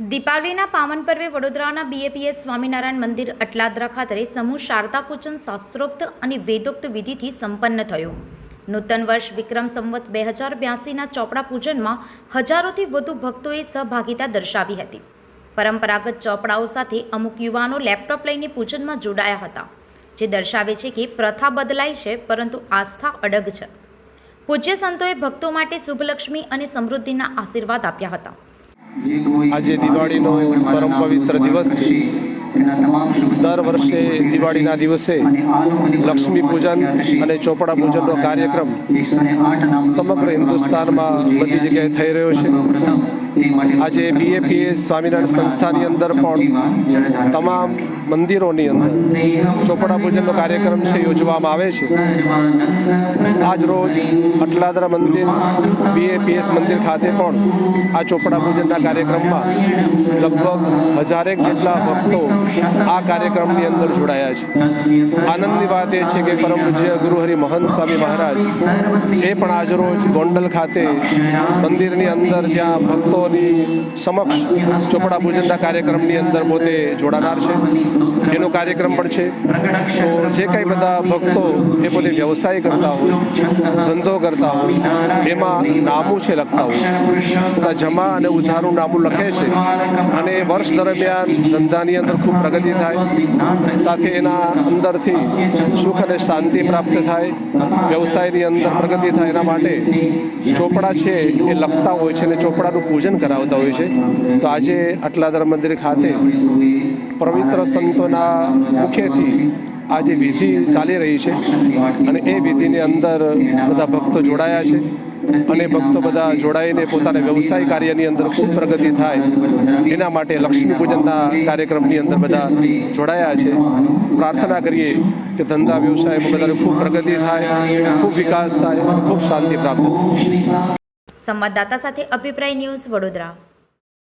દીપાવલીના પાવન પર્વે વડોદરાના બીએપીએસ સ્વામિનારાયણ મંદિર અટલાદરા ખાતે સમૂહ શારદા પૂજન શાસ્ત્રોક્ત અને વેદોક્ત વિધિથી સંપન્ન થયું. નૂતન વર્ષ વિક્રમ સંવત બે હજાર બ્યાસીના ચોપડા પૂજનમાં હજારોથી વધુ ભક્તોએ સહભાગિતા દર્શાવી હતી. પરંપરાગત ચોપડાઓ સાથે અમુક યુવાનો લેપટોપ લઈને પૂજનમાં જોડાયા હતા, જે દર્શાવે છે કે પ્રથા બદલાય છે, પરંતુ આસ્થા અડગ છે. પૂજ્ય સંતોએ ભક્તો માટે શુભલક્ષ્મી અને સમૃદ્ધિના આશીર્વાદ આપ્યા હતા. આજે દિવાળીનો પરમ પવિત્ર દિવસ છે. દર વર્ષે દિવાળીના દિવસે લક્ષ્મી પૂજન અને ચોપડા પૂજનનો કાર્યક્રમ સમગ્ર હિન્દુસ્તાનમાં બધી જગ્યાએ થઈ રહ્યો છે. આજે બીએપીએ સ્વામિનારાયણ સંસ્થાની અંદર પણ તમામ મંદિરોની અંદર ચોપડા પૂજનનો કાર્યક્રમ છે, યોજવામાં આવે છે. આજ રોજ અટલાદરા મંદિર બીએપીએસ મંદિર ખાતે પણ આ ચોપડા પૂજનના કાર્યક્રમમાં લગભગ હજારેક જેટલા ભક્તો આ કાર્યક્રમની અંદર જોડાયા છે. આનંદની વાત એ છે કે પરમ પૂજ્ય ગુરુહરિ મહંત સ્વામી મહારાજ એ પણ આજરોજ ગોંડલ ખાતે મંદિરની અંદર ત્યાં ભક્તોની સમક્ષ ચોપડા પૂજનના કાર્યક્રમની અંદર પોતે જોડાનાર છે. એનો કાર્યક્રમ પણ છે. તો જે કંઈ બધા ભક્તો એ પોતે વ્યવસાય કરતા હોય ધંધો કરતા હોય એમાં નામું છે લખતા હોય. બધા જમા અને ઉધારનું નામું લખે છે. અને વર્ષ દરમિયાન ધંધાની અંદર ખૂબ પ્રગતિ થાય. સાથે એના અંદરથી સુખ અને શાંતિ પ્રાપ્ત થાય. વ્યવસાયની અંદર પ્રગતિ થાય એના માટે ચોપડા છે એ લખતા હોય છે અને ચોપડાનું પૂજન કરાવતા હોય છે. તો આજે અટલાદર મંદિર ખાતે પવિત્ર સંતોના મુખેથી આજે વિધિ ચાલી રહી છે અને એ વિધિની અંદર બધા ભક્તો જોડાયા છે. અને ભક્તો બધા જોડાઈને પોતાના વ્યવસાય કાર્યની અંદર ખૂબ પ્રગતિ થાય. એના માટે લક્ષ્મી પૂજનના કાર્યક્રમની અંદર બધા જોડાયા છે. પ્રાર્થના કરીએ કે ધંધા વ્યવસાયમાં બધાને ખૂબ પ્રગતિ થાય, ખૂબ વિકાસ થાય અને ખૂબ શાંતિ પ્રાપ્ત સંવાદદાતા સાથે અભિપ્રાય ન્યૂઝ વડોદરા.